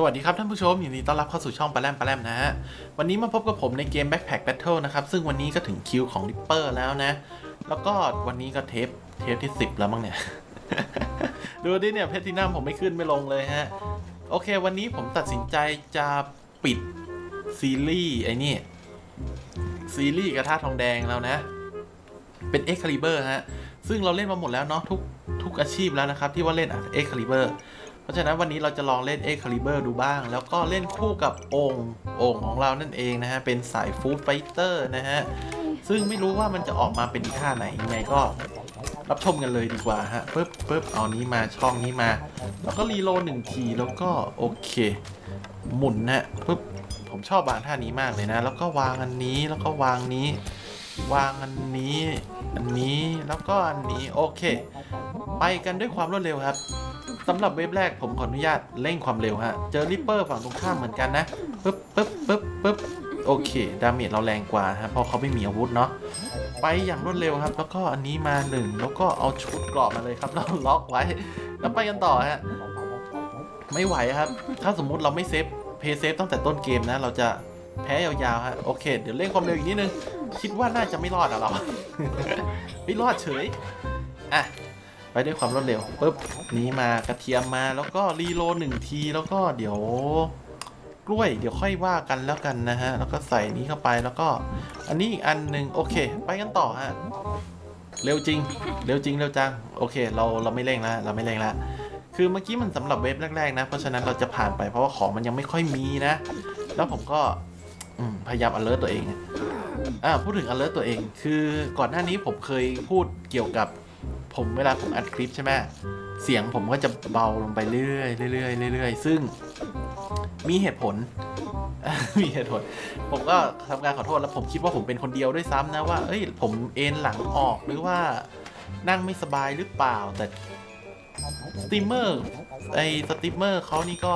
สวัสดีครับท่านผู้ชมยินดีต้อนรับเข้าสู่ช่องปลาแรมปลาแรมนะฮะ วันนี้มาพบกับผมในเกม Backpack Battle นะครับ ซึ่งวันนี้ก็ถึงคิวของ Ripper แล้วนะ แล้วก็วันนี้ก็เทปเทปที่ 10 แล้วมั้งเนี่ย ดูดิเนี่ยเพชรที่น้ำผมไม่ขึ้นไม่ลงเลยฮะ โอเค วันนี้ผมตัดสินใจจะปิดซีรีส์ไอ้นี่ ซีรีส์กระทะทองแดงแล้วนะ เป็น e x c a l i b u r ฮะ ซึ่งเราเล่นมาหมดแล้วเนาะทุกทุกอาชีพแล้วนะครับที่ว่าเล่น e x c a l i b u r เพ ราะฉะนั้นวันนี้เราจะลองเล่น e x c a l i b u r ดูบ้าง แล้วก็เล่นคู่กับองค์องค์ของเรานั่นเองนะฮะ เป็นสายฟู้ดไฟเตอร์นะฮะ ซึ่งไม่รู้ว่ามันจะออกมาเป็นท่าไหนยังไงก็รับชมกันเลยดีกว่าฮะปึ๊บปึ๊บเอานี้มาช่องนี้มา แล้วก็รีโหลหนึ่งทีแล้วก็โอเค หมุนนะปึ๊บผมชอบวางท่านี้มากเลยนะ แล้วก็วางอันนี้แล้วก็วางนี้ วางอันนี้ อันนี้แล้วก็อันนี้โอเค ไปกันด้วยความรวดเร็วครับ สำหรับเว็บแรกผมขออนุญาตเร่งความเร็วฮะ เจอริปเปอร์ฝั่งตรงข้ามเหมือนกันนะปึ๊บปึ๊บปึ๊บปึ๊บโอเค ดาเมจเราแรงกว่าฮะเพราะเขาไม่มีอาวุธเนาะไปอย่างรวดเร็วครับ แล้วก็อันนี้มาหนึ่งแล้วก็เอาชุดกรอบมาเลยครับแล้วล็อกไว้ แล้วไปกันต่อฮะไม่ไหวครับ ถ้าสมมุติเราไม่เซฟเพย์เซฟตั้งแต่ต้นเกมนะ เราจะแพ้ยาวๆฮะโอเค เดี๋ยวเร่งความเร็วอีกนิดนึง คิดว่าน่าจะไม่รอดอะเรา ไม่รอดเฉยอะ ด้วยความรวดเร็วปุ๊บนี้มากระเทียมมาแล้วก็รีโลหนึ่งทีแล้วก็เดี๋ยวกล้วยเดี๋ยวค่อยว่ากันแล้วกันนะฮะ แล้วก็ใส่นี้เข้าไปแล้วก็ อันนี้อีกอันหนึ่งโอเค ไปกันต่อฮะเร็วจริง เร็วจริงเร็วจังโอเค เราเราไม่เร่งแล้วเราไม่เร่งแล้วคือเมื่อกี้มันสำหรับเว็บแรกๆนะ เพราะฉะนั้นเราจะผ่านไปเพราะว่าของมันยังไม่ค่อยมีนะ แล้วผมก็พยายาม alert ตัวเองอะอ่าพูดถึง alert ตัวเอง คือก่อนหน้านี้ผมเคยพูดเกี่ยวกับ ผมเวลาผมอัดคลิปใช่ไหมเสียงผมก็จะเบาลงไปเรื่อยๆเรื่อยๆเรื่อยๆซึ่งมีเหตุผล มีเหตุผล ผมก็ทำการขอโทษแล้วผมคิดว่าผมเป็นคนเดียวด้วยซ้ำนะว่า เอ้ย ผมเอ็นหลังออกหรือว่านั่งไม่สบายหรือเปล่า แต่สตรีมเมอร์ไอสตรีมเมอร์เขานี่ก็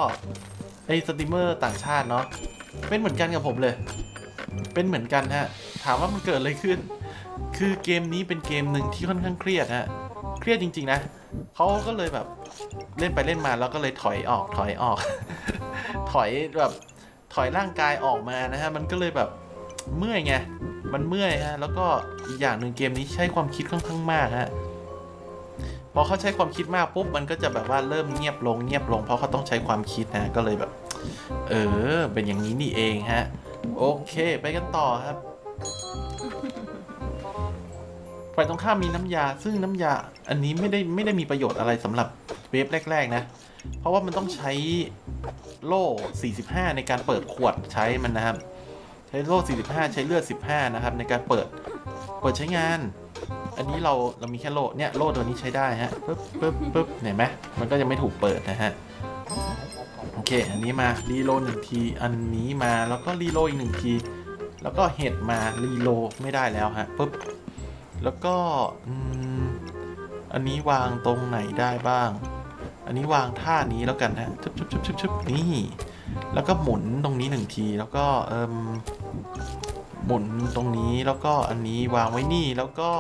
ไอสตรีมเมอร์ต่างชาติเนาะเป็นเหมือนกันกับผมเลย เป็นเหมือนกันฮะ ถามว่ามันเกิดอะไรขึ้น คือเกมนี้เป็นเกมหนึ่งที่ค่อนข้างเครียดฮะ เครียดจริง ๆ นะเขาก็เลยแบบเล่นไปเล่นมาแล้วก็เลยถอยออกถอยออก ถอยแบบถอยร่างกายออกมานะฮะ มันก็เลยแบบเมื่อยไง มันเมื่อยฮะ แล้วก็อีกอย่างหนึ่งเกมนี้ใช้ความคิดค่อนข้างมากฮะ พอเขาใช้ความคิดมากปุ๊บ มันก็จะแบบว่าเริ่มเงียบลงเงียบลง เพราะเขาต้องใช้ความคิดนะ ก็เลยแบบ เออ เป็นอย่างนี้นี่เองฮะ โอเค ไปกันต่อครับ ฝ่ายตรงข้ามมีน้ำยา ซึ่งน้ำยาอันนี้ไม่ได้ไม่ได้มีประโยชน์อะไรสำหรับเวฟแรก ๆ นะ เพราะว่ามันต้องใช้โล่ 45 ในการเปิดขวดใช้มันนะครับ ใช้โล่ 45 ใช้เลือด 15 นะครับ ในการเปิดเปิดใช้งาน อันนี้เราเรามีแค่โล่เนี่ยโล่ตัวนี้ใช้ได้ฮะปึ๊บปึ๊บปึ๊บเห็นไหมมันก็จะไม่ถูกเปิดนะฮะโอเค อันนี้มารีโลหนึ่งที อันนี้มาแล้วก็รีโลอีกหนึ่งที แล้วก็เห็ดมารีโลไม่ได้แล้วฮะปึ๊บ แล้วก็อันนี้วางตรงไหนได้บ้าง อันนี้วางท่านี้แล้วกันฮะชุบชุบชุบชุบชุบนี่ แล้วก็หมุนตรงนี้หนึ่งที แล้วก็เอิมหมุนตรงนี้ แล้วก็อันนี้วางไว้นี่ แล้วก็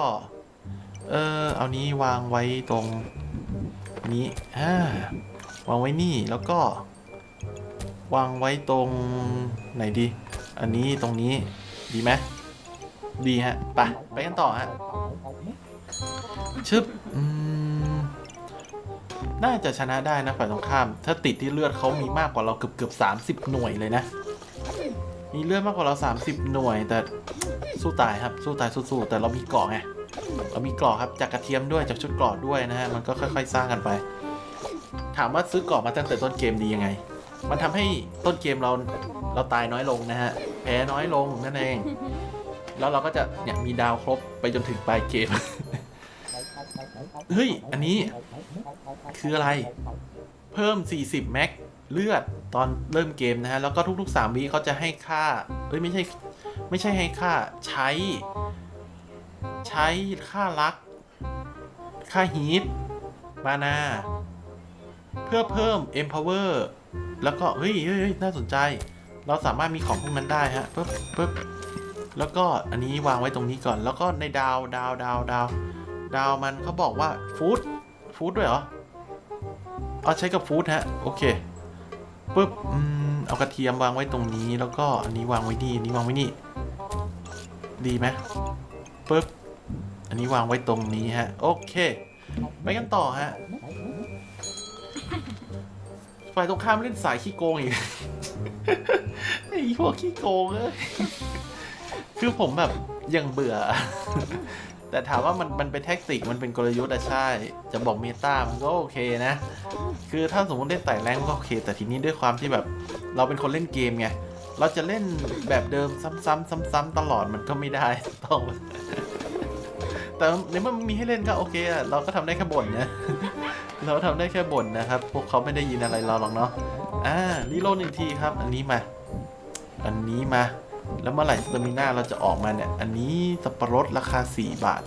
เออเอานี้วางไว้ตรงนี้อ่าวางไว้นี่ แล้วก็ วางไว้ตรงไหนดี อันนี้ตรงนี้ ดีไหม ดีฮะไปไปกันต่อฮะชึบอืมน่าจะชนะได้นะฝ่ายตรงข้าม ถ้าติดที่เลือดเขามีมากกว่าเราเกือบเกือบสามสิบหน่วยเลยนะ มีเลือดมากกว่าเราสามสิบหน่วย แต่สู้ตายครับ สู้ตายสู้ๆแต่เรามีเกราะไงเรามีเกราะครับจากกระเทียมด้วยจากชุดเกราะด้วยนะฮะมันก็ค่อย ๆ สร้างกันไป ถามว่าซื้อเกราะมาตั้งแต่ต้นเกมดียังไง มันทำให้ต้นเกมเราเราตายน้อยลงนะฮะแพ้น้อยลงนั่นเอง แล้วเราก็จะเนี่ยมีดาวครบไปจนถึงปลายเกม เฮ้ย อันนี้คืออะไร เพิ่ม 40 แม็กเลือดตอนเริ่มเกมนะฮะ แล้วก็ทุกๆ 3วิเขาจะให้ค่า เอ้ย ไม่ใช่ ไม่ใช่ให้ค่าใช้ ใช้ค่ารัก ค่าฮีทมานา เพื่อเพิ่ม empower แล้วก็เฮ้ยเฮ้ยเฮ้ยน่าสนใจ เราสามารถมีของพวกนั้นได้ฮะปึ๊บปึ๊บ แล้วก็อันนี้วางไว้ตรงนี้ก่อน แล้วก็ในดาวดาวดาวดาวดาวมันเขาบอกว่าฟู้ดฟู้ดด้วยเหรอเอาใช้กับฟู้ดฮะ โอเคปุ๊บอืมเอากระเทียมวางไว้ตรงนี้ แล้วก็อันนี้วางไว้นี่อันนี้วางไว้นี่ ดีไหมปุ๊บอันนี้วางไว้ตรงนี้ฮะ โอเคไปกันต่อฮะฝ่ายตรงข้ามเล่นสายขี้โกงอีกไอ้พวกขี้โกงเอ้ย คือผมแบบยังเบื่อ แต่ถามว่ามันมันเป็นแท็กติกมันเป็นกลยุทธ์อะใช่ จะบอกเมตามันก็โอเคนะ คือถ้าสมมติเล่นไต่แรงก็โอเค แต่ทีนี้ด้วยความที่แบบเราเป็นคนเล่นเกมไง เราจะเล่นแบบเดิมซ้ำๆซ้ำๆตลอดมันก็ไม่ได้ต้อง แต่ในเมื่อมันมีให้เล่นก็โอเคอะเราก็ทำได้แค่บ่นนะเราทำได้แค่บ่นนะครับ พวกเขาไม่ได้ยินอะไรเราหรอกเนาะ อ่า รีโหลดหนึ่งทีครับ อันนี้มา อันนี้มา แล้วเมื่อไหร่สเตอร์มิน่าเราจะออกมาเนี่ย อันนี้สับปะรดราคา 4 บาท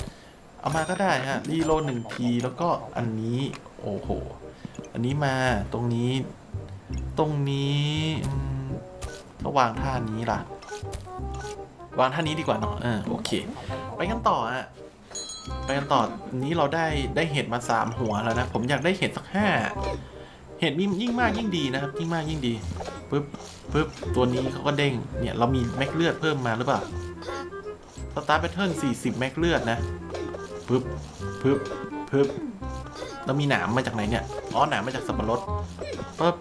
เอามาก็ได้ฮะรีโลหนึ่งทีแล้วก็อันนี้ โอ้โห อันนี้มาตรงนี้ ตรงนี้อืมถ้าวางท่านี้ล่ะ วางท่านี้ดีกว่าเนาะเออโอเค ไปกันต่อฮะไปกันต่อนี้เราได้ได้เห็ดมาสามหัวแล้วนะ ผมอยากได้เห็ดสักห้าเห็ดยิ่งมากยิ่งดีนะครับยิ่งมากยิ่งดี ปึ๊บปึ๊บตัวนี้เขาก็เด้งเนี่ยเรามีแม็กเลือดเพิ่มมาหรือเปล่าสตาร์แพทเทิร์น40 แม็กเลือดนะปึ๊บปึ๊บปึ๊บแล้วมีหนามมาจากไหนเนี่ยอ๋อหนามมาจากสับปะรดปึ๊บ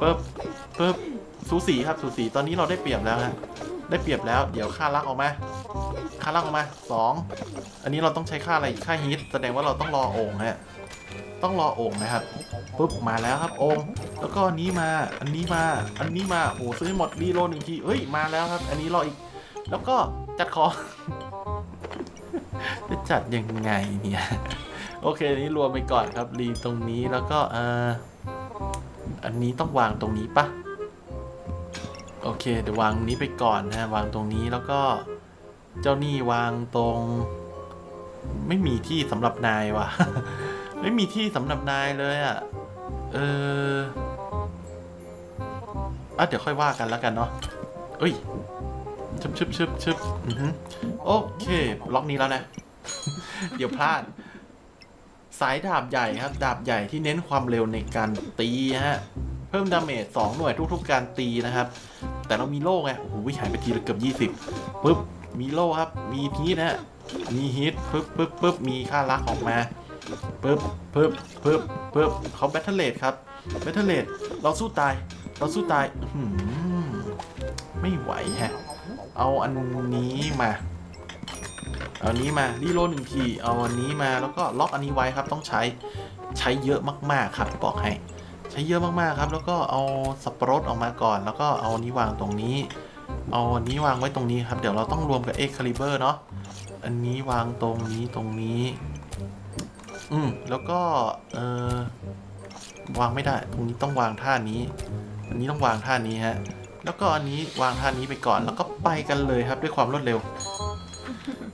ปึ๊บปึ๊บสูสีครับสูสีตอนนี้เราได้เปรียบแล้วฮะได้เปรียบแล้วเดี๋ยวค่ารักออกมาค่ารักออกมาสองอันนี้เราต้องใช้ค่าอะไรค่าฮีทแสดงว่าเราต้องรอโอ่งฮะ ต้องรอโอ่งนะครับปุ๊บมาแล้วครับโอ่งแล้วก็อันนี้มาอันนี้มาอันนี้มาโอ้ซื้อให้หมดรีโลหนึ่งทีเฮ้ยมาแล้วครับ อันนี้รออีก แล้วก็จัดของจะจัดยังไงเนี่ยโอเคอันนี้รวมไปก่อนครับรีตรงนี้แล้วก็เอออันนี้ต้องวางตรงนี้ปะโอเคเดี๋ยววางนี้ไปก่อนนะวางตรงนี้แล้วก็เจ้านี่วางตรง ไม่มีที่สำหรับนายว่ะ ไม่มีที่สำหรับนายเลยอะ เอออะเดี๋ยวค่อยว่ากันแล้วกันเนาะเอ้ยชึบชึบชึบชึบอือฮึโอเค ล็อกนี้แล้วนะ เดี๋ยวพลาด สายดาบใหญ่ครับ ดาบใหญ่ที่เน้นความเร็วในการตีฮะ เพิ่มดาเมจ2หน่วยทุกๆการตีนะครับ แต่เรามีโล่ไง โอ้โหหายไปทีละเกือบ20ปุ๊บ มีโล่ครับ มีพีทนะฮะ มีฮิตปึ๊บปึ๊บปึ๊บมีค่ารักออกมา ปึ๊บปึ๊บปึ๊บปึ๊บเขาแบทเทิลเลดครับแบทเทิลเลดเราสู้ตาย เราสู้ตายอื้อหือไม่ไหวฮะ เอาอันนี้มาเอาอันนี้มารีโลหนึ่งทีเอาอันนี้มาแล้วก็ล็อกอันนี้ไว้ครับ ต้องใช้ใช้เยอะมากๆครับบอกให้ ใช้เยอะมากๆครับ แล้วก็เอาสับปะรดออกมาก่อน แล้วก็เอาอันนี้วางตรงนี้ เอาอันนี้วางไว้ตรงนี้ครับ เดี๋ยวเราต้องรวมกับเอ็กคาลิเบอร์เนาะอันนี้วางตรงนี้ตรงนี้ อืมแล้วก็เออวางไม่ได้ ตรงนี้ต้องวางท่านี้ อันนี้ต้องวางท่านี้ฮะ แล้วก็อันนี้วางท่านี้ไปก่อน แล้วก็ไปกันเลยครับด้วยความรวดเร็ว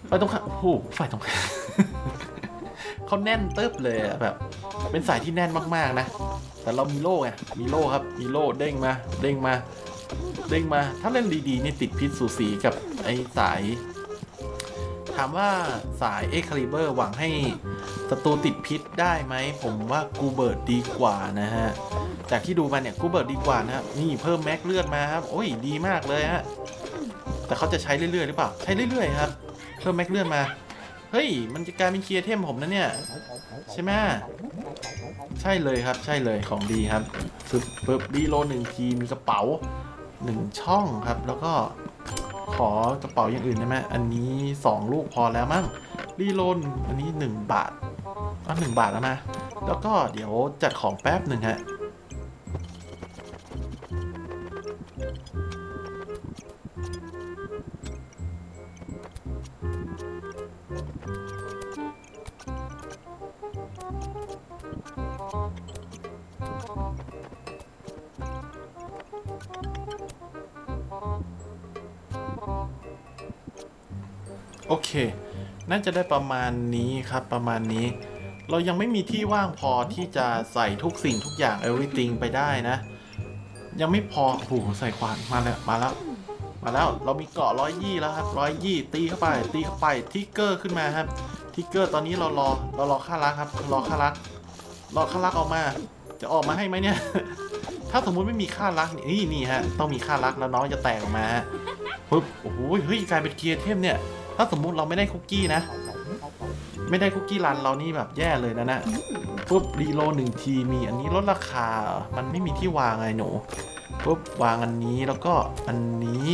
ไปตรงข้ามโอ้โหไฟตรงข้ามเขาแน่นเติบเลยอะแบบ เป็นสายที่แน่นมากๆนะ แต่เรามีโล่ไง มีโล่ครับ มีโล่เด้งมา เด้งมา เด้งมา ถ้าเล่นดีๆนี่ติดพิษสูสีกับไอ้สาย ถามว่าสายเอ็กคาลิเบอร์หวังให้ศัตรูติดพิษได้ไหม ผมว่ากูเบิร์ดดีกว่านะฮะ จากที่ดูมาเนี่ยกูเบิร์ดดีกว่านะครับนี่เพิ่มแม็กเลือดมาครับ โอ้ยดีมากเลยฮะ แต่เขาจะใช้เรื่อยๆหรือเปล่า ใช้เรื่อยๆครับ เพิ่มแม็กเลือดมา เฮ้ย มันจะกลายเป็นเคลียร์เทมผมนะเนี่ย ใช่ไหมใช่เลยครับ ใช่เลยของดีครับปึ๊บปึ๊บรีโลหนึ่งทีมีกระเป๋าหนึ่งช่องครับ แล้วก็ ขอกระเป๋าอย่างอื่นได้ไหมอันนี้ 2 ลูกพอแล้วมั้งรีโลนอันนี้ 1 บาทอะหนึ่งบาทแล้วนะแล้วก็เดี๋ยวจัดของแป๊บหนึ่งฮะ โอเค น่าจะได้ประมาณนี้ครับประมาณนี้ เรายังไม่มีที่ว่างพอที่จะใส่ทุกสิ่งทุกอย่าง everything ไปได้นะ ยังไม่พอโอ้โหใส่ขวานมาแล้วมาแล้ว มาแล้วเรามีเกาะร้อยยี่แล้วครับร้อยยี่ตีเข้าไป ตีเข้าไปทิกเกอร์ขึ้นมาครับทิกเกอร์ตอนนี้เรารอเรารอค่ารักครับรอค่ารักรอค่ารักออกมา จะออกมาให้ไหมเนี่ย ถ้าสมมุติไม่มีค่ารักนี่นี่ฮะต้องมีค่ารักแล้วน้องจะแตกออกมาฮะปุ๊บโอ้โหเฮ้ยกลายเป็นเกียร์เทมเนี่ย ถ้าสมมุติเราไม่ได้คุกกี้นะ ไม่ได้คุกกี้รันเรานี่แบบแย่เลยนะนะปุ๊บรีโลหนึ่งทีมีอันนี้ลดราคา มันไม่มีที่วางไงหนูปุ๊บวางอันนี้แล้วก็อันนี้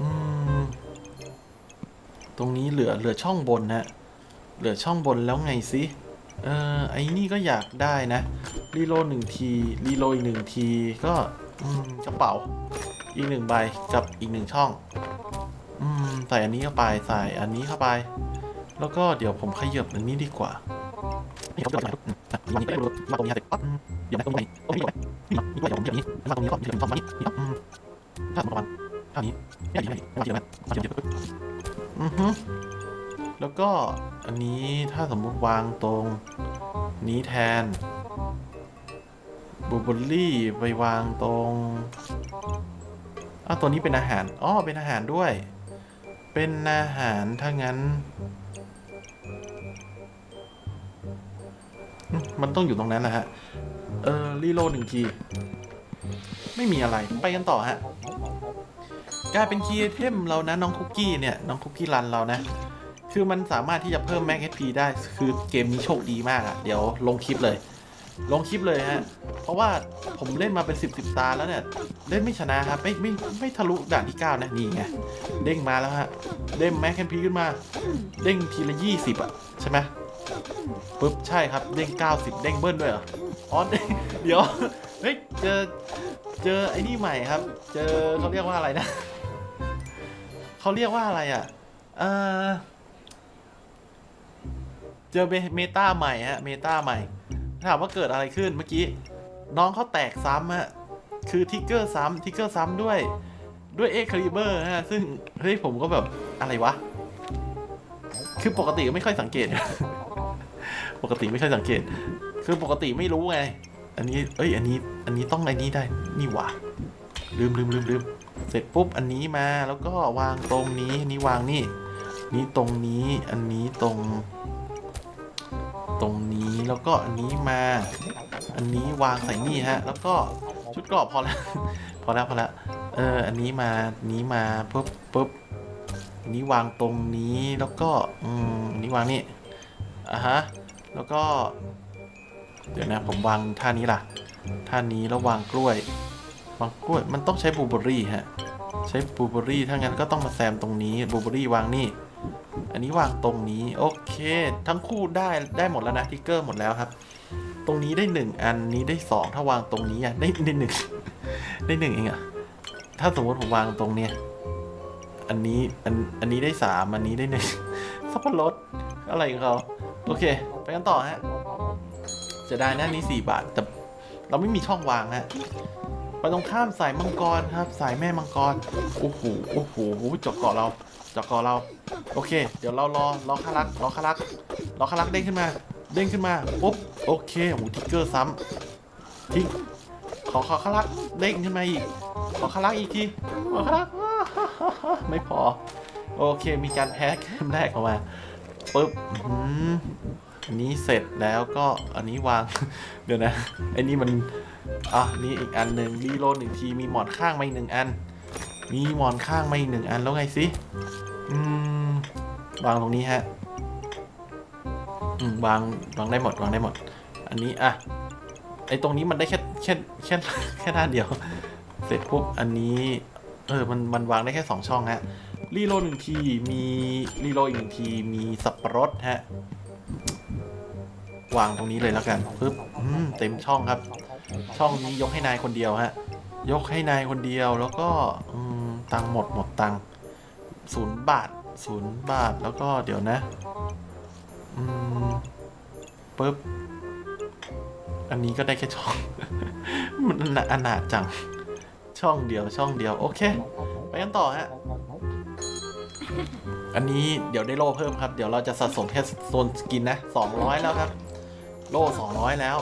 อืมตรงนี้เหลือเหลือช่องบนฮะเหลือช่องบนแล้วไงสิเออไอ้นี่ก็อยากได้นะรีโลหนึ่งทีรีโลอีกหนึ่งทีก็กระเป๋าอีกหนึ่งใบกับอีกหนึ่งช่อง ส่อันนี้เข้าไปใส่อันนี้เข้าไป แล้วก็เดี๋ยวผมขยับอันนี้ดีกว่านี่เขาเกิดอะไรวันนี้ก็รู้มาตรงนี้เสร็จปั๊บเดี๋ยวนะตรงนี้ตรงนี้นี่นี่ก็เดี๋ยวผมเดี๋ยวนี้มาตรงนี้ก่อนที่ผมทำมานี่นี่อืมถ้าผมประมาณเท่านี้นี่นี่นี่มาเดี๋ยวนะมาเดี๋ยวอือฮึแล้วก็อันนี้ถ้าสมมุติวางตรงนี้แทนบูเบอรี่ไปวางตรงอ้าวตัวนี้เป็นอาหารอ๋อเป็นอาหารด้วย เป็นอาหารถ้างั้น มันต้องอยู่ตรงนั้นนะฮะ เออรีโลดหนึ่งที ไม่มีอะไรไปกันต่อฮะกลายเป็นคีย์เทมเรานะน้องคุกกี้เนี่ย น้องคุกกี้รันเรานะ คือมันสามารถที่จะเพิ่มแม็ก HP ได้ คือเกมนี้โชคดีมากอะเดี๋ยวลงคลิปเลย ลงคลิปเลยฮะ เพราะว่าผมเล่นมาเป็น 10บสตาแล้วเนี่ย เล่นไม่ชนะครับ ไม่ไม่ไม่ทะลุด่านที่ 9 นะ นี่ไง เด้งมาแล้วฮะ เด้งแม็กแคนพีขึ้นมา เด้งทีละยี่สิบอะใช่ไหมปุ๊บ ใช่ครับ เด้ง 90 เด้งเบิ้ลด้วยเหรออ๋อเด้งเดี๋ยว เฮ้ย เจอ เจอไอ้นี่ใหม่ครับ เจอเขาเรียกว่าอะไรนะ เขาเรียกว่าอะไรอะ เออเจอเมตาใหม่ฮะ เมตาใหม่ ถามว่าเกิดอะไรขึ้นเมื่อกี้ น้องเขาแตกซ้ำฮะคือทิกเกอร์ซ้ำทิกเกอร์ซ้ำด้วยด้วยเอ็กคาลิเบอร์ฮะซึ่งเฮ้ยผมก็แบบอะไรวะ คือปกติไม่ค่อยสังเกต ปกติไม่ค่อยสังเกต คือปกติไม่รู้ไง อันนี้ เอ้ย อันนี้ อันนี้ต้องในนี้ได้ นี่หว่าลืมลืมลืมลืมเสร็จปุ๊บอันนี้มาแล้วก็วางตรงนี้อันนี้วางนี่ นี้ตรงนี้ อันนี้ตรง ตรงนี้แล้วก็อันนี้มา อันนี้วางใส่นี่ฮะ แล้วก็ชุดเกรอบพอแล้วพอแล้วพอแล้วเออ อันนี้มานี้มาปุ๊บปุ๊บอันนี้วางตรงนี้แล้วก็อืมอันนี้วางนี่อะฮะแล้วก็ เดี๋ยวนะผมวางท่านี้ล่ะท่านี้แล้ววางกล้วย วางกล้วยมันต้องใช้บูเบอรี่ฮะใช้บูเบอรี่ถ้างั้นก็ต้องมาแซมตรงนี้บูเบอรี่วางนี่ อันนี้วางตรงนี้โอเค ทั้งคู่ได้ได้หมดแล้วนะทิกเกอร์หมดแล้วครับ ตรงนี้ได้หนึ่งอันนี้ได้สองถ้าวางตรงนี้อะได้ได้หนึ่งได้หนึ่งเองอะถ้าสมมติผมวางตรงเนี้ยอันนี้อันอันนี้ได้สามอันนี้ได้หนึ่งสับปะรดอะไรของเขาโอเค ไปกันต่อฮะจะได้นะนี่สี่บาท แต่เราไม่มีช่องวางฮะไปตรงข้ามสายมังกรครับ สายแม่มังกรโอ้โหโอ้โหเจาะเกาะเรา เจาะกาะเรา โอเค เดี๋ยวเรารอรอคารักรอคารักรอคารักเด้งขึ้นมา เด้งขึ้นมาปุ๊บโอเคโอ้ทิกเกอร์ซ้ำทิ้งขอขอคารักเด้งขึ้นมาอีกขอคารักอีกทีขอคารักไม่พอ โอเคมีการแพ้เกมแรกออกมาปุ๊บอันนี้เสร็จแล้วก็อันนี้วาง เดี๋ยวนะไอ้นี่มันอะนี่อีกอันหนึ่งรีโหลดหนึ่งทีมีหมอนข้างมาอีกหนึ่งอัน มีหมอนข้างมาอีกหนึ่งอันแล้วไงสิอืมวางตรงนี้ฮะอืมวางวางได้หมดวางได้หมด อันนี้อะไอตรงนี้มันได้แค่แค่แค่แค่ด้านเดียว เสร็จปุ๊บอันนี้ เออมันมันวางได้แค่สองช่องฮะรีโหลหนึ่งทีมีรีโหลอีกหนึ่งทีมีสับปะรดฮะวางตรงนี้เลยแล้วกันปึ๊บเต็มช่องครับ ช่องนี้ยกให้นายคนเดียวฮะ ยกให้นายคนเดียวแล้วก็ตังหมดหมดตังศูนย์บาทศูนย์บาทแล้วก็เดี๋ยวนะอืมปึ๊บ อันนี้ก็ได้แค่ช่อง มันอนาจัง ช่องเดียวช่องเดียวโอเค ไปกันต่อฮะ อันนี้เดี๋ยวได้โล่เพิ่มครับ เดี๋ยวเราจะสะสมแค่โซนสกินนะ200แล้วครับ โล่200แล้ว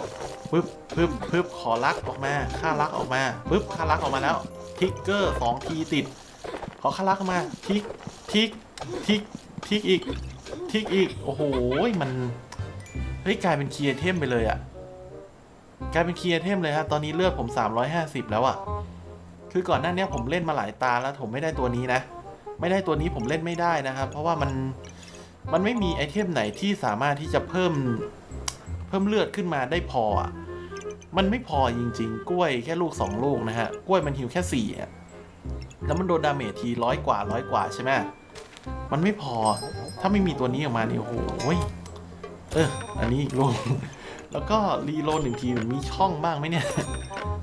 ปึ๊บ ปึ๊บปึ๊บขอลักออกมาค่าลักออกมาปึ๊บค่าลักออกมาแล้วทิกเกอร์สองทีติด ขอค่าลักออกมาทิกทิกทิกทิกอีกทิกอีกโอ้โหมันเฮ้ยกลายเป็นเคียร์เทมไปเลยอะกลายเป็นคีย์เทมเลยฮะตอนนี้เลือดผม 350 แล้วอะคือก่อนหน้านี้ผมเล่นมาหลายตาแล้วผมไม่ได้ตัวนี้นะ ไม่ได้ตัวนี้ผมเล่นไม่ได้นะครับ เพราะว่ามันมันไม่มีไอเทมไหนที่สามารถที่จะเพิ่มเพิ่มเลือดขึ้นมาได้พออะ มันไม่พอจริง ๆ กล้วยแค่ลูก 2 ลูกนะฮะ กล้วยมันหิวแค่4อะแล้วมันโดนดาเมจทีร้อยกว่าร้อยกว่าใช่ไหมมันไม่พอ ถ้าไม่มีตัวนี้ออกมาเนี่ยโอ้โหยเออ อันนี้อีกลูก แล้วก็รีโลดหนึ่งทีมีช่องบ้างไหมเนี่ย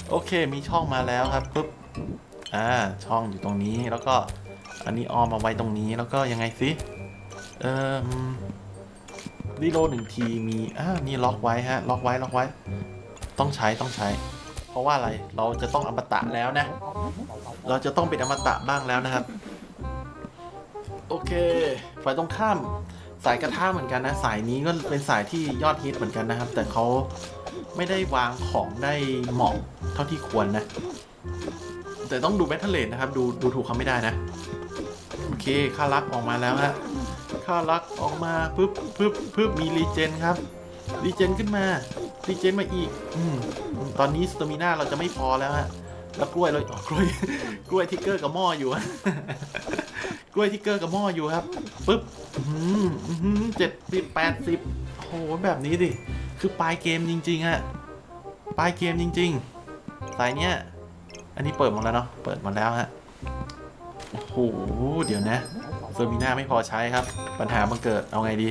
โอเค มีช่องมาแล้วครับปุ๊บ อ่า ช่องอยู่ตรงนี้ แล้วก็ อันนี้ออมมาไว้ตรงนี้ แล้วก็ยังไงสิ เออรีโลหนึ่งทีมี อ่า นี่ล็อกไว้ฮะ ล็อกไว้ ล็อกไว้ ต้องใช้ต้องใช้ เพราะว่าอะไรเราจะต้องอมตะแล้วนะ เราจะต้องเป็นอมตะบ้างแล้วนะครับ โอเคฝ่ายตรงข้ามสายกระทะเหมือนกันนะ สายนี้ก็เป็นสายที่ยอดฮิตเหมือนกันนะครับ แต่เขาไม่ได้วางของได้เหมาะเท่าที่ควรนะ แต่ต้องดูแบทเทิลเลนนะครับ ดูดูถูกเขาไม่ได้นะ โอเคค่ารักออกมาแล้วฮะค่ารักออกมาปึ๊บปึ๊บปึ๊บมีรีเจนครับรีเจนขึ้นมา รีเจนมาอีกอืมตอนนี้สตามิน่าเราจะไม่พอแล้วฮะ แล้วกล้วยเราอ๋อกล้วย กล้วยทิกเกอร์กับหม้ออยู่กล้วยทิกเกอร์กับหม้ออยู่ครับปึ๊บเจ็ดสิบแปดสิบโหแบบนี้ดิ คือปลายเกมจริงๆอะปลายเกมจริง ๆ สายเนี้ย อันนี้เปิดหมดแล้วเนาะ เปิดหมดแล้วฮะ โอ้โห เดี๋ยวนะเซอร์มิน่าไม่พอใช้ครับ ปัญหามันเกิด เอาไงดี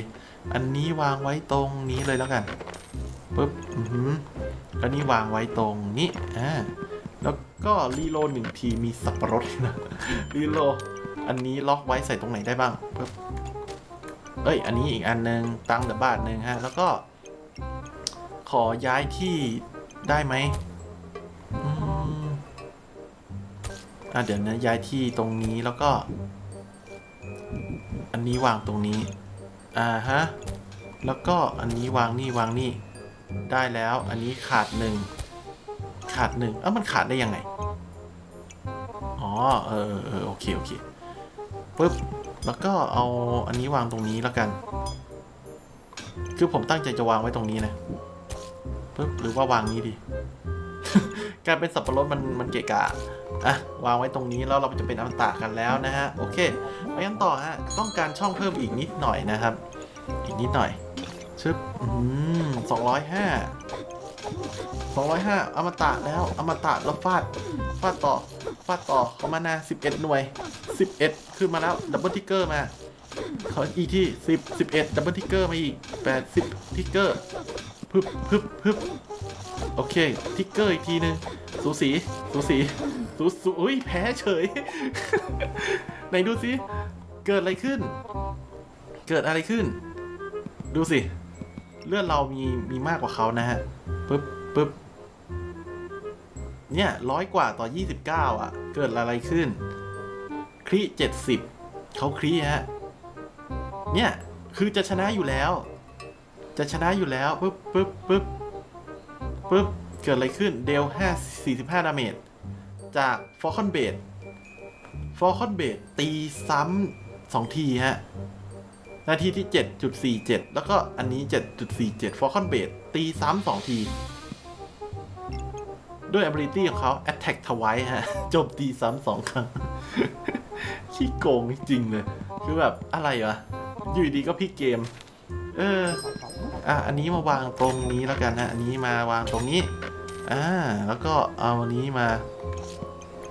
อันนี้วางไว้ตรงนี้เลยแล้วกัน ปึ๊บอือหืออันนี้วางไว้ตรงนี้อ่าแล้วก็รีโลหนึ่งทีมีสับปะรดนะรีโลอันนี้ล็อกไว้ใส่ตรงไหนได้บ้างปึ๊บเอ้ย อันนี้อีกอันหนึ่งตังเดบาทหนึ่งฮะ แล้วก็ ขอย้ายที่ได้ไหมอืมอะเดี๋ยวนะย้ายที่ตรงนี้แล้วก็ อันนี้วางตรงนี้ อ่าฮะ แล้วก็อันนี้วางนี่วางนี่ ได้แล้ว อันนี้ขาดหนึ่ง ขาดหนึ่งเอ้ามันขาดได้ยังไง อ๋อ เออเออโอเค โอเคปึ๊บ แล้วก็เอาอันนี้วางตรงนี้แล้วกัน คือผมตั้งใจจะวางไว้ตรงนี้นะปึ๊บ หรือว่าวางนี้ดี กายเป็นสับปะรดมันมันเกะกะอะวางไว้ตรงนี้แล้วเราจะเป็นอมตะกันแล้วนะฮะ โอเค ไปกันต่อฮะ ต้องการช่องเพิ่มอีกนิดหน่อยนะครับ อีกนิดหน่อย ชึบอืมสองร้อยห้าอมตะแล้ว อมตะแล้วฟาด ฟาดต่อ ฟาดต่อเขามานา11หน่วย11ขึ้นมาแล้ว ดับเบิลทิกเกอร์มาเขออีกที่10 11ดับเบิลทิกเกอร์มาอีก80ทิกเกอร์พึบพึบพึบโอเค ทิกเกอร์อีกทีนึง สูสี สูสี สูสูอุ้ย แพ้เฉย ไหนดูสิ เกิดอะไรขึ้น เกิดอะไรขึ้น ดูสิ เลือดเรามีมีมากกว่าเขานะฮะปึ๊บปึ๊บเนี่ยร้อยกว่าต่อ 29 อะ เกิดอะไรขึ้น ครี70เขาครีฮะ เนี่ยคือจะชนะอยู่แล้ว จะชนะอยู่แล้วปึ๊บปึ๊บปึ๊บปึ๊บเกิดอะไรขึ้นเดล5 45ดาเมจจากฟอร์คอนเบดฟอร์คอนเบดตีซ้ำสองทีฮะ นาทีที่ 7.47 แล้วก็อันนี้ 7.47 f o r c o n b a s e ตีซ้ำสองที ด้วย ability ของเขา attack twice ฮะโจมตีซ้ำสองครั้ง ขี้โกงจริงเลย คือแบบอะไรวะ อยู่ดีก็พลิกเกม เออ อะ อันนี้มาวางตรงนี้แล้วกันนะอันนี้มาวางตรงนี้ อ่า แล้วก็เอาอันนี้มา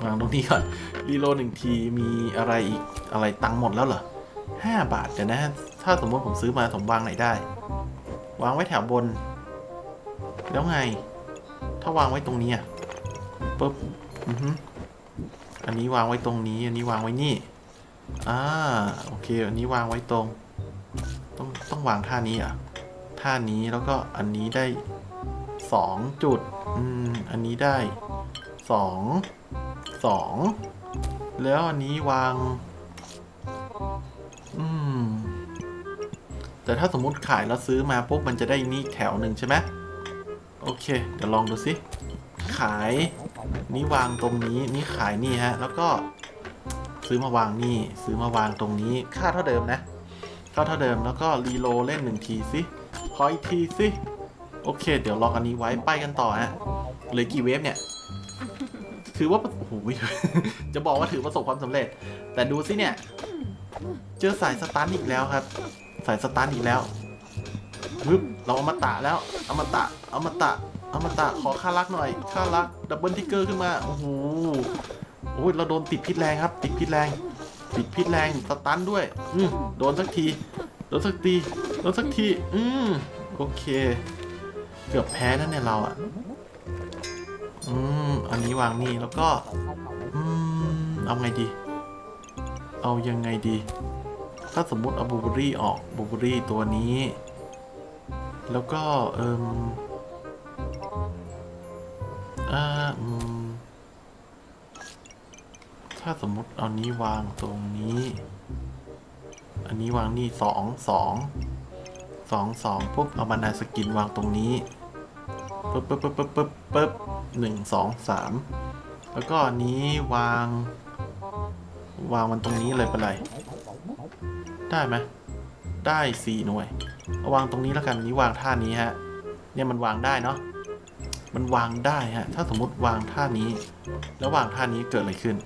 วางตรงนี้ก่อนรีโลหนึ่งทีมีอะไรอีกอะไรตังหมดแล้วเหรอ ห้าบาทเดี๋ยวนะ ถ้าสมมติผมซื้อมาผมวางไหนได้ วางไว้แถวบน แล้วไง ถ้าวางไว้ตรงนี้อะปุ๊บอือฮึอันนี้วางไว้ตรงนี้ อันนี้วางไว้นี่อ่าโอเค อันนี้วางไว้ตรง ต้องต้องวางท่านี้อะท่านี้แล้วก็อันนี้ได้สองจุด อืม อันนี้ได้สองสองแล้วอันนี้วาง แต่ถ้าสมมุติขายแล้วซื้อมาปุ๊บมันจะได้นี่แถวหนึ่งใช่ไหมโอเค เดี๋ยวลองดูสิ ขายนี่วางตรงนี้นี่ขายนี่ฮะ แล้วก็ซื้อมาวางนี่ ซื้อมาวางตรงนี้ ค่าเท่าเดิมนะค่าเท่าเดิมแล้วก็รีโลเล่นหนึ่งทีสิขออีกทีสิโอเค เดี๋ยวลอกอันนี้ไว้ไปกันต่อฮะเหลยกี่เวฟเนี่ย ถือว่าโอ้โหจะบอกว่าถือประสบความสำเร็จ แต่ดูสิเนี่ย เจอสายสตันอีกแล้วครับ ใสายสตันอีกแล้วปึ๊บเราเอามาตะแล้วเอามาตะเอามาตะเอามาตะขอค่ารักหน่อย ค่ารักดับเบิลทิกเกอร์ขึ้นมา โอ้โหโอ้ยเราโดนติดพิษแรงครับ ติดพิษแรง ติดพิษแรงสตันด้วย อืมโดนสักที โดนสักที โดนสักที อืมโอเค เกือบแพ้นั่นเนี่ยเราอะ อืม อันนี้วางนี่แล้วก็ อืม เอาไงดี เอายังไงดี ถ้าสมมุติเอาบูเบอรี่ออกบูเบอรี่ตัวนี้ แล้วก็เอิมอ่าอืมถ้าสมมุติเอานี้วางตรงนี้ อันนี้วางนี่สองสองสองสองปุ๊บเอามานาสกินวางตรงนี้ปุ๊บปุ๊บปุ๊บปุ๊บปุ๊บปุ๊บหนึ่งสองสามแล้วก็อันนี้วาง วางมันตรงนี้เลยเป็นไร ได้ไหมได้สี่หน่วยเอาวางตรงนี้แล้วกันนี้วางท่านี้ฮะ เนี่ยมันวางได้เนาะมันวางได้ฮะ ถ้าสมมติวางท่านี้ แล้ววางท่านี้เกิดอะไรขึ้น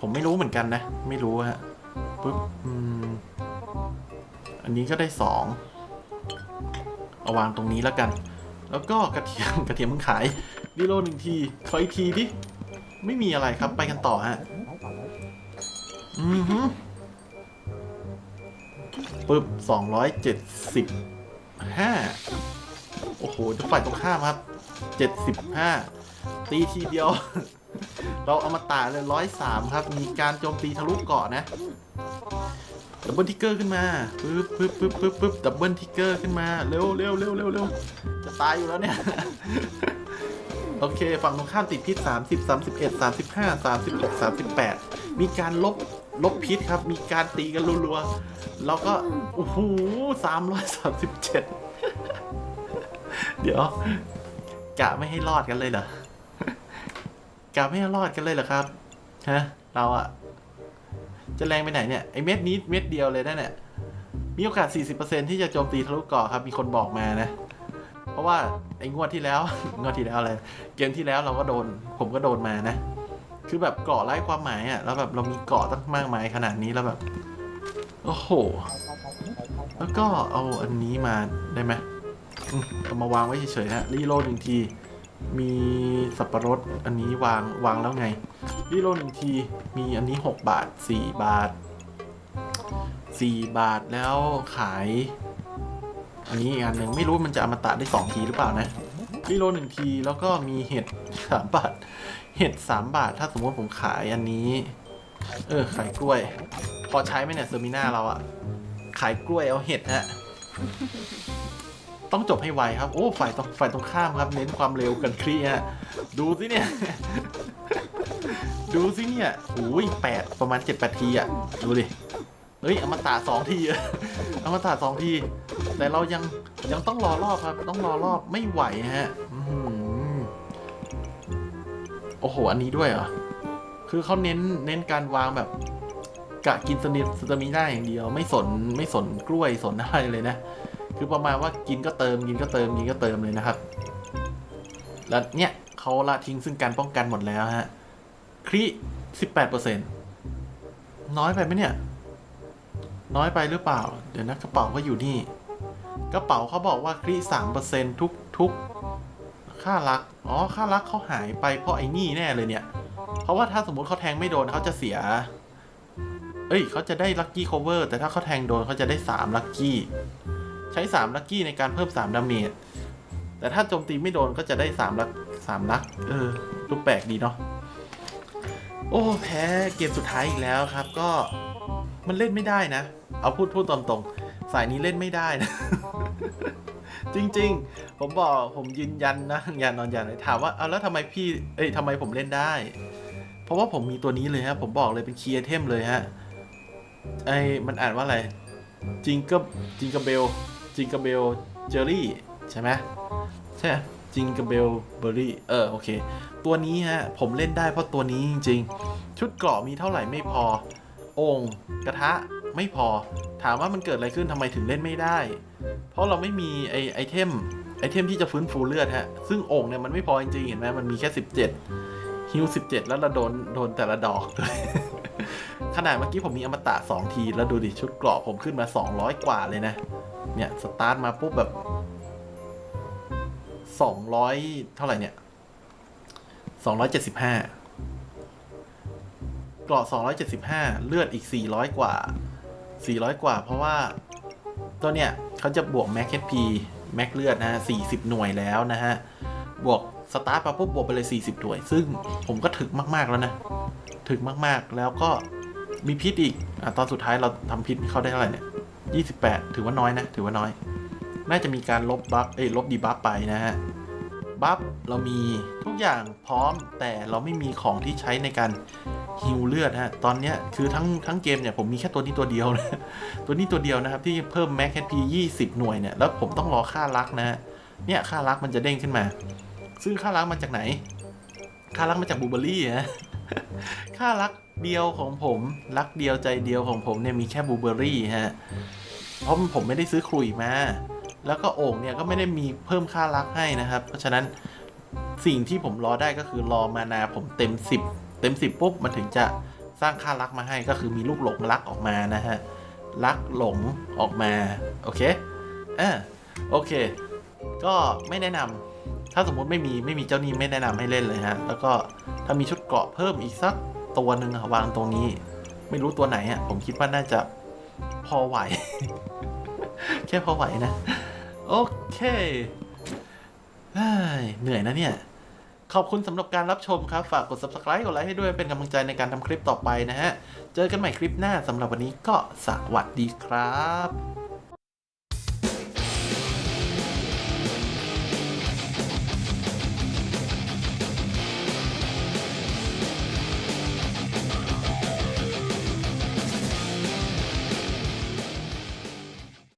ผมไม่รู้เหมือนกันนะ ไม่รู้ฮะปุ๊บอืมอันนี้ก็ได้สองเอาวางตรงนี้แล้วกัน แล้วก็กระเทียมกระเทียมมึงขายรีโลหนึ่งทีขออีกทีดิไม่มีอะไรครับไปกันต่อฮะ อือฮึ ปึ๊บสองร้อยเจ็ดสิบห้าโอ้โหจะฝ่ายตรงข้ามครับเจ็ดสิบห้าตีทีเดียว เราเอามาตาเลยร้อยสามครับ มีการโจมตีทะลุเกาะนะ ดับเบิลทิกเกอร์ขึ้นมาปึ๊บปึ๊บปึ๊บปึ๊บปึ๊บดับเบิลทิกเกอร์ขึ้นมา เร็วเร็วเร็วเร็วเร็วจะตายอยู่แล้วเนี่ย โอเค ฝั่งตรงข้ามติดพิษ30 31 35 36 38 มีการลบ ลบพิษครับ มีการตีกันรัวๆแล้วก็ โอ้โห337เจ็ดเดี๋ยวกะไม่ให้รอดกันเลยเหรอกะไม่ให้รอดกันเลยเหรอครับ ฮะ เราอะจะแรงไปไหนเนี่ย ไอเม็ดนี้เม็ดเดียวเลยนะเนี่ยมีโอกาส 40%ที่จะโจมตีทะลุเกาะครับ มีคนบอกมานะ เพราะว่าไอ้งวดที่แล้ว งวดที่แล้วอะไร เกมที่แล้วเราก็โดน ผมก็โดนมานะ คือแบบเกาะไร้ความหมายอะ่ะแล้วแบบเรามีเกาะตั้งมากมายขนาดนี้แล้วแบบโอ้โห แล้วก็เอาอันนี้มาได้ไหมอืมเอามาวางไว้เฉยๆฮะรีโหลดหนึ่งที มีสับปะรดอันนี้วางวางแล้วไงรีโหลดหนึ่งทีมีอันนี้ 6 บาท 4 บาท 4 บาทแล้วขาย อันนี้อีกอันหนึ่งไม่รู้มันจะอมตะได้ 2 ทีหรือเปล่านะรีโหลดหนึ่งทีแล้วก็มีเห็ด3บาท เห็ด3บาท ถ้าสมมติผมขายอันนี้ เออ ขายกล้วย พอใช้ไหมเนี่ยเซอร์มิน่าเราอะขายกล้วยเอาเห็ดฮะ ต้องจบให้ไวครับ โอ้ฝ่ายตรงฝ่ายตรงข้ามครับ เน้นความเร็วกันครีฮะ ดูสิเนี่ย ดูสิเนี่ยโอ้ยแปดประมาณเจ็ดแปดทีอะดูดิ เฮ้ยอมตะสองทีอะอมตะสองที แต่เรายังยังต้องรอรอบครับ ต้องรอรอบไม่ไหวฮะ อื้อหือ โอ้โห อันนี้ด้วยเหรอ คือเขาเน้นเน้นการวางแบบกะกินสนิทสตามิน่าอย่างเดียว ไม่สนไม่สนกล้วยสนอะไรเลยนะ คือประมาณว่ากินก็เติมกินก็เติมกินก็เติมเลยนะครับ แล้วเนี่ยเขาละทิ้งซึ่งการป้องกันหมดแล้วฮะครีสิบแปดเปอร์เซ็นตน้อยไปไหมเนี่ย น้อยไปหรือเปล่า เดี๋ยวนะกระเป๋าก็อยู่นี่ กระเป๋าเขาบอกว่าครีสามเปอร์เซ็นทุกทุก ค่ารัก อ๋อ ค่ารักเขาหายไปเพราะไอ้นี่แน่เลยเนี่ย เพราะว่าถ้าสมมติเขาแทงไม่โดนเขาจะเสีย เอ้ย เขาจะได้ลัคกี้ o คเวอร์แต่ถ้าเขาแทงโดนเขาจะได้สามลัคกี้ ใช้สามลัคกี้ในการเพิ่มสามดาเมจ แต่ถ้าโจมตีไม่โดนก็จะได้สามลักสามลัก เออรูปแปลกดีเนาะ โอ้ แพ้เกมสุดท้ายอีกแล้วครับ ก็มันเล่นไม่ได้นะ เอาพูดพูดตรงตรงๆสายนี้เล่นไม่ได้นะ จริง ๆ ผมบอกผมยืนยันนะยันนอนยันเลยถามว่าเอาแล้วทำไมพี่เอ้ยทำไมผมเล่นได้ เพราะว่าผมมีตัวนี้เลยฮะ ผมบอกเลยเป็นคีย์เทมเลยฮะไอ้มันอ่านว่าอะไรจิงเกจิงเกเบลจิงเกเบลเจอรี่ใช่ไหมใช่จิงเกเบลเบอรี่เออโอเค ตัวนี้ฮะ ผมเล่นได้เพราะตัวนี้จริงๆ ชุดเกราะมีเท่าไหร่ไม่พอ องค์ กระทะไม่พอ ถามว่ามันเกิดอะไรขึ้นทำไมถึงเล่นไม่ได้ ราะเราไม่มีไอไอเทมไอเทมที่จะฟื้นฟูเลือดฮะ ซึ่งโอ่งเนี่ยมันไม่พอจริงๆ เห็นไหมมันมีแค่ 17ฮิว17 แล้วเราโดนโดนแต่ละดอกขนาดเมื่อกี้ผมมีอมตะ 2 ที แล้วดูดิ ชุดเกราะผมขึ้นมา 200 กว่าเลยนะ เนี่ย สตาร์ทมาปุ๊บแบบ 200 เท่าไหร่เนี่ย 275 เกราะ 275 เลือดอีก 400 กว่า 400 กว่า เพราะว่า ตัวเนี้ยเขาจะบวก Max HP Max เลือดนะ40 หน่วยแล้วนะฮะ บวกสตาร์ทมาปุ๊บบวกไปเลย 40 หน่วย ซึ่งผมก็ถึกมาก ๆ แล้วนะ ถึกมากๆ แล้วก็มีพิษอีกอตอนสุดท้ายเราทำพิษเขาได้เท่าไหร่เนี่ย 28 ถือว่าน้อยนะ ถือว่าน้อย น่าจะมีการลบบัฟ เอ้ย ลบดีบัฟไปนะฮะ บัฟเรามีทุกอย่างพร้อมแต่เราไม่มีของที่ใช้ในการ ฮิวเลือดฮะ ตอนเนี้ยคือทั้งทั้งเกมเนี่ยผมมีแค่ตัวนี้ตัวเดียวนะตัวนี้ตัวเดียวนะครับที่เพิ่ม Max HP 20หน่วยเนี่ยแล้วผมต้องรอค่ารักนะเนี่ยค่ารักมันจะเด้งขึ้นมา ซึ่งค่ารักมาจากไหน ค่ารักมาจากบูเบอรี่ฮะค่ารักเดียวของผมรักเดียวใจเดียวของผมเนี่ยมีแค่บูเบอรี่ฮะเพราะผมไม่ได้ซื้อขลุยมาแล้วก็โอ่งเนี่ยก็ไม่ได้มีเพิ่มค่ารักให้นะครับ เพราะฉะนั้นสิ่งที่ผมรอได้ก็คือรอมานาผมเต็ม 10 เต็ม 10 ปุ๊บ มันถึงจะสร้างค่ารักมาให้ก็คือมีลูกหลงรักออกมานะฮะ รักหลงออกมา โอเคอ่าโอเค ก็ไม่แนะนำถ้าสมมุติไม่มีไม่มีเจ้านี้ไม่แนะนำให้เล่นเลยฮะ แล้วก็ถ้ามีชุดเกราะเพิ่มอีกสักตัวหนึ่งอะวางตรงนี้ ไม่รู้ตัวไหนอะผมคิดว่าน่าจะพอไหว แค่พอไหวนะ โอเคเฮ้ยเหนื่อยนะเนี่ย ขอบคุณสำหรับการรับชมครับ ฝากกด subscribe กดไลค์ให้ด้วยเป็นกำลังใจในการทำคลิปต่อไปนะฮะ เจอกันใหม่คลิปหน้าสำหรับวันนี้ก็สวัสดีครับ